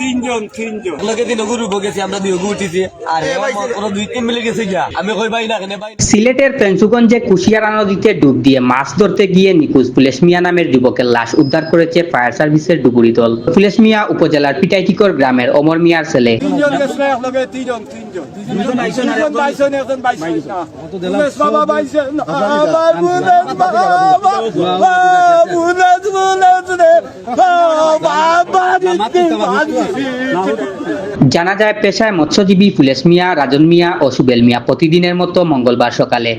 তিনজন তিনজন সিলেটের কুশিয়ারা নদীতে ডুব দিয়ে মাছ ধরতে গিয়ে নিখোঁজ পুলেশ মিয়া নামের যুবকের লাশ উদ্ধার করেছে ফায়ার সার্ভিসের ডুবুরি দল। পুলেশ মিয়া উপজেলার পিটাইটিকর গ্রামের অমর মিয়ার ছেলে। বাবা জানা যায় পেশায় মৎস্যজীবী ফুলেশ মিয়া, রাজন মিয়া ও সুবেল মিয়া প্রতিদিনের মতো মঙ্গলবার সকালে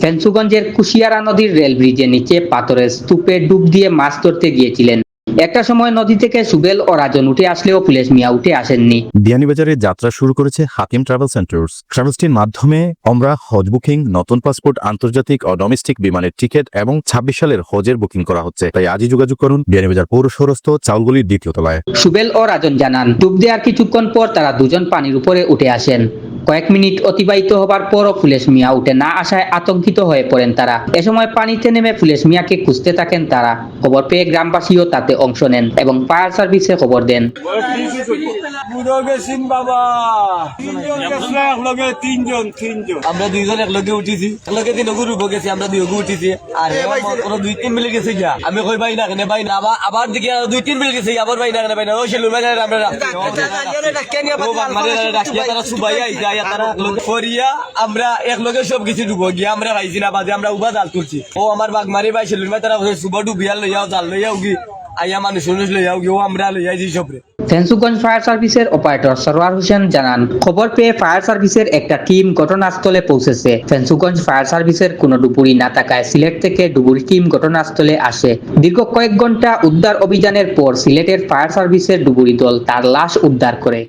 ফেন্সুগঞ্জের কুশিয়ারা নদীর রেল ব্রিজের নিচে পাথরের স্তূপে ডুব দিয়ে মাছ ধরতে গিয়েছিলেন। একটা সময় নদী থেকে সুবেল ও রাজন উঠে আসলেও পুলিশ মিয়া উঠে আসেননি। বিয়ানীবাজারে যাত্রা শুরু করেছে হাকিম ট্রাভেল সেন্টার্স। ট্রাভেলসটির মাধ্যমে আমরা হজ বুকিং নতুন পাসপোর্ট আন্তর্জাতিক ও ডোমেস্টিক বিমানের টিকিট এবং ছাব্বিশ সালের হজের বুকিং করা হচ্ছে। তাই আজই যোগাযোগ করুন বিয়ানীবাজার পৌর সৌরস্থ চাউলগুলির দ্বিতীয় তলায়। সুবেল ও রাজন জানান ডুব দেওয়ার কিছুক্ষণ পর তারা দুজন পানির উপরে উঠে আসেন। কয়েক মিনিট অতিবাহিত হবার পরও ফুলেশ মিয়া উঠে না আসায় আতঙ্কিত হয়ে পড়েন তারা। এ সময় পানিতে নেমে পুলিশ মিয়াকে খুঁজতে থাকেন তারা। খবর পেয়ে গ্রামবাসীও তাতে অংশ নেন এবং ফায়ার সার্ভিসে খবর দেন। আমরা দুইজন একলগে উঠিছি। একলগে দিন গুরু বগেছি আমরা দুই গু উঠিছি। আর দুই তিন মিলে গেছে গিয়া। আমি কই ভাই না কেন ভাই না? আবার আবার দিকে দুই তিন মিলে গেছে আবার ভাই না কেন ভাই না? ও সেলু ভাই আমরা ও ডাকিয়া তারা করিয়া আমরা একলগে সব কিছু ডুবো গিয়া আমরা পাইছি না বাজে আমরা উবা জাল তুলছি। ও আমার বাগ মারি ভাই সেলুন ভাই তারা সুবা ডুবিয়া লইয়াও জাল লইয়াও গি আইয়া মানুষ মানুষ লইয়াও গি ও আমরা লইয়াছি সবরে। ফেন্সুগঞ্জ ফায়ার সার্ভিসের অপারেটর সরওয়ার হোসেন জানান খবর পেয়ে ফায়ার সার্ভিসের একটা টিম ঘটনাস্থলে পৌঁছেছে। ফেন্সুগঞ্জ ফায়ার সার্ভিসের কোনো ডুবুরি না থাকায় সিলেট থেকে ডুবুরি টিম ঘটনাস্থলে আসে। দীর্ঘ কয়েক ঘণ্টা উদ্ধার অভিযানের পর সিলেটের ফায়ার সার্ভিসের ডুবুরি দল তার লাশ উদ্ধার করে।